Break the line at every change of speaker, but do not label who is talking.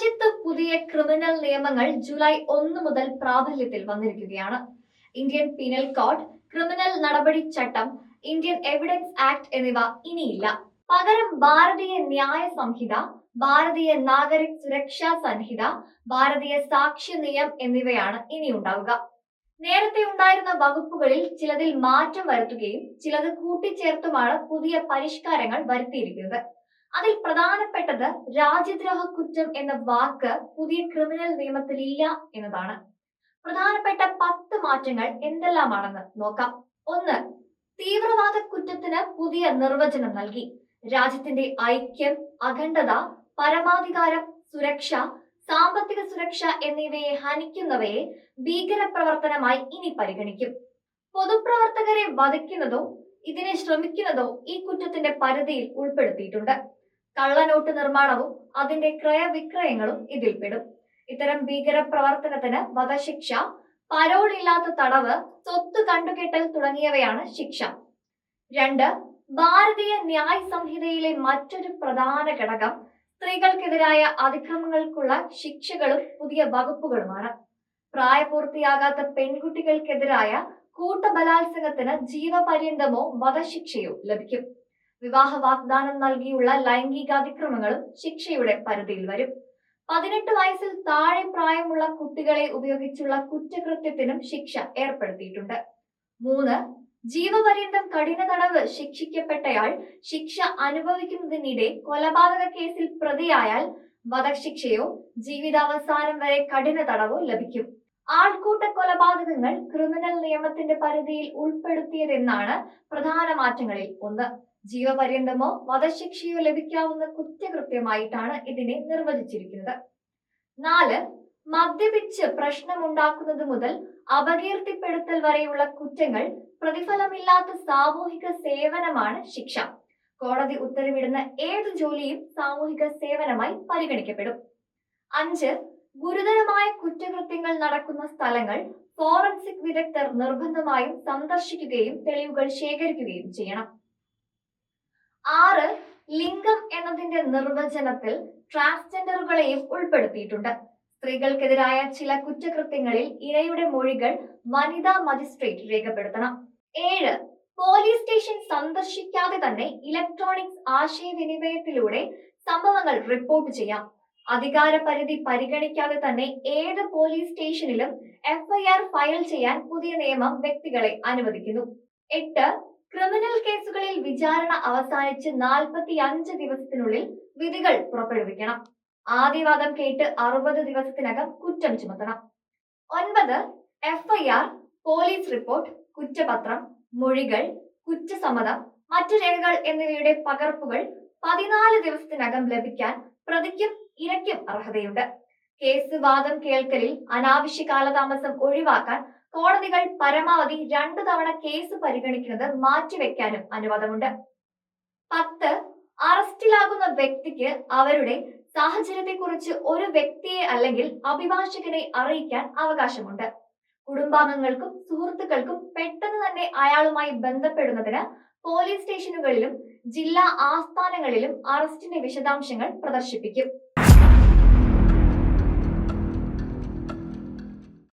രാജ്യത്ത് പുതിയ ക്രിമിനൽ നിയമങ്ങൾ ജൂലൈ ഒന്ന് മുതൽ പ്രാബല്യത്തിൽ വന്നിരിക്കുകയാണ്. ഇന്ത്യൻ പീനൽ കോഡ് ക്രിമിനൽ നടപടി ചട്ടം ഇന്ത്യൻ എവിഡൻസ് ആക്ട് എന്നിവ ഇനിയില്ല. പകരം ഭാരതീയ ന്യായ സംഹിത ഭാരതീയ നാഗരിക് സുരക്ഷാ സംഹിത ഭാരതീയ സാക്ഷ്യ നിയം എന്നിവയാണ് ഇനി ഉണ്ടാവുക. നേരത്തെ ഉണ്ടായിരുന്ന വകുപ്പുകളിൽ ചിലതിൽ മാറ്റം വരുത്തുകയും ചിലത് കൂട്ടിച്ചേർത്തുമാണ് പുതിയ പരിഷ്കാരങ്ങൾ വരുത്തിയിരിക്കുന്നത്. അതിൽ പ്രധാനപ്പെട്ടത് രാജ്യദ്രോഹ കുറ്റം എന്ന വാക്ക് പുതിയ ക്രിമിനൽ നിയമത്തിൽ ഇല്ല എന്നതാണ്. പ്രധാനപ്പെട്ട പത്ത് മാറ്റങ്ങൾ എന്തെല്ലാമാണെന്ന് നോക്കാം. ഒന്ന് തീവ്രവാദ കുറ്റത്തിന് പുതിയ നിർവചനം നൽകി. രാജ്യത്തിന്റെ ഐക്യം അഖണ്ഡത പരമാധികാരം സുരക്ഷ സാമ്പത്തിക സുരക്ഷ എന്നിവയെ ഹനിക്കുന്നവയെ ഭീകരപ്രവർത്തനമായി ഇനി പരിഗണിക്കും. പൊതുപ്രവർത്തകരെ വധിക്കുന്നതോ ഇതിനെ ശ്രമിക്കുന്നതോ ഈ കുറ്റത്തിന്റെ പരിധിയിൽ ഉൾപ്പെടുത്തിയിട്ടുണ്ട്. കള്ളനോട്ട് നിർമ്മാണവും അതിന്റെ ക്രയവിക്രയങ്ങളും ഇതിൽപ്പെടും. ഇത്തരം ഭീകര പ്രവർത്തനത്തിന് വധശിക്ഷ പരോൾ ഇല്ലാത്ത തടവ് സ്വത്ത് കണ്ടുകെട്ടൽ തുടങ്ങിയവയാണ് ശിക്ഷ. രണ്ട് ഭാരതീയ ന്യായ സംഹിതയിലെ മറ്റൊരു പ്രധാന ഘടകം സ്ത്രീകൾക്കെതിരായ അതിക്രമങ്ങൾക്കുള്ള ശിക്ഷകളും പുതിയ വകുപ്പുകളുമാണ്. പ്രായപൂർത്തിയാകാത്ത പെൺകുട്ടികൾക്കെതിരായ കൂട്ടബലാത്സംഗത്തിന് ജീവപര്യന്തമോ വധശിക്ഷയോ ലഭിക്കും. വിവാഹ വാഗ്ദാനം നൽകിയുള്ള ലൈംഗികാതിക്രമങ്ങളും ശിക്ഷയുടെ പരിധിയിൽ വരും. പതിനെട്ട് വയസ്സിൽ താഴെ പ്രായമുള്ള കുട്ടികളെ ഉപയോഗിച്ചുള്ള കുറ്റകൃത്യത്തിനും ശിക്ഷ ഏർപ്പെടുത്തിയിട്ടുണ്ട്. മൂന്ന് ജീവപര്യന്തം കഠിന തടവ് ശിക്ഷിക്കപ്പെട്ടയാൾ ശിക്ഷ അനുഭവിക്കുന്നതിനിടെ കൊലപാതക കേസിൽ പ്രതിയായാൽ വധശിക്ഷയോ ജീവിതാവസാനം വരെ കഠിന തടവോ ലഭിക്കും. ആൾക്കൂട്ട കൊലപാതകങ്ങൾ ക്രിമിനൽ നിയമത്തിന്റെ പരിധിയിൽ ഉൾപ്പെടുത്തിയതെന്നാണ് പ്രധാന മാറ്റങ്ങളിൽ ഒന്ന്. ജീവപര്യന്തമോ വധശിക്ഷയോ ലഭിക്കാവുന്ന കുറ്റകൃത്യമായിട്ടാണ് ഇതിനെ നിർവചിച്ചിരിക്കുന്നത്. നാല് മദ്യപിച്ച് പ്രശ്നമുണ്ടാക്കുന്നത് മുതൽ അപകീർത്തിപ്പെടുത്തൽ വരെയുള്ള കുറ്റങ്ങൾ പ്രതിഫലമില്ലാത്ത സാമൂഹിക സേവനമാണ് ശിക്ഷ. കോടതി ഉത്തരവിടുന്ന ഏത് ജോലിയും സാമൂഹിക സേവനമായി പരിഗണിക്കപ്പെടും. അഞ്ച് ഗുരുതരമായ കുറ്റകൃത്യങ്ങൾ നടക്കുന്ന സ്ഥലങ്ങൾ ഫോറൻസിക് വിദഗ്ധർ നിർബന്ധമായും സന്ദർശിക്കുകയും തെളിവുകൾ ശേഖരിക്കുകയും ചെയ്യണം. ആറ് ലിംഗം എന്നതിന്റെ നിർവചനത്തിൽ ട്രാൻസ്ജെൻഡറുകളെയും ഉൾപ്പെടുത്തിയിട്ടുണ്ട്. സ്ത്രീകൾക്കെതിരായ ചില കുറ്റകൃത്യങ്ങളിൽ ഇരയുടെ മൊഴികൾ വനിതാ മജിസ്ട്രേറ്റ് രേഖപ്പെടുത്തണം. ഏഴ് പോലീസ് സ്റ്റേഷൻ സന്ദർശിക്കാതെ തന്നെ ഇലക്ട്രോണിക്സ് ആശയവിനിമയത്തിലൂടെ സംഭവങ്ങൾ റിപ്പോർട്ട് ചെയ്യാം. അധികാര പരിധി പരിഗണിക്കാതെ തന്നെ ഏത് പോലീസ് സ്റ്റേഷനിലും എഫ്ഐആർ ഫയൽ ചെയ്യാൻ പുതിയ നിയമം വ്യക്തികളെ അനുവദിക്കുന്നു. എട്ട് ക്രിമിനൽ കേസുകളിൽ വിചാരണ അവസാനിച്ച് നാൽപ്പത്തി അഞ്ച് ദിവസത്തിനുള്ളിൽ വിധികൾ പുറപ്പെടുവിക്കണം. ആദ്യവാദം കേട്ട് അറുപത് ദിവസത്തിനകം കുറ്റം ചുമത്തണം. ഒൻപത് എഫ്ഐആർ പോലീസ് റിപ്പോർട്ട് കുറ്റപത്രം മൊഴികൾ കുറ്റസമ്മതം മറ്റു രേഖകൾ എന്നിവയുടെ പകർപ്പുകൾ പതിനാല് ദിവസത്തിനകം ലഭിക്കാൻ പ്രതിക്കും ഇരയ്ക്കും അർഹതയുണ്ട്. കേസ് വാദം കേൾക്കലിൽ അനാവശ്യ കാലതാമസം ഒഴിവാക്കാൻ കോടതികൾ പരമാവധി രണ്ടു തവണ കേസ് പരിഗണിക്കുന്നത് മാറ്റിവെക്കാനും അനുവാദമുണ്ട്. പത്ത് അറസ്റ്റിലാകുന്ന വ്യക്തിക്ക് അവരുടെ സാഹചര്യത്തെക്കുറിച്ച് ഒരു വ്യക്തിയെ അല്ലെങ്കിൽ അഭിഭാഷകനെ അറിയിക്കാൻ അവകാശമുണ്ട്. കുടുംബാംഗങ്ങൾക്കും സുഹൃത്തുക്കൾക്കും പെട്ടെന്ന് തന്നെ അയാളുമായി ബന്ധപ്പെടുന്നതിന് പോലീസ് സ്റ്റേഷനുകളിലും ജില്ലാ ആസ്ഥാനങ്ങളിലും അറസ്റ്റിന്റെ വിശദാംശങ്ങൾ പ്രദർശിപ്പിക്കും.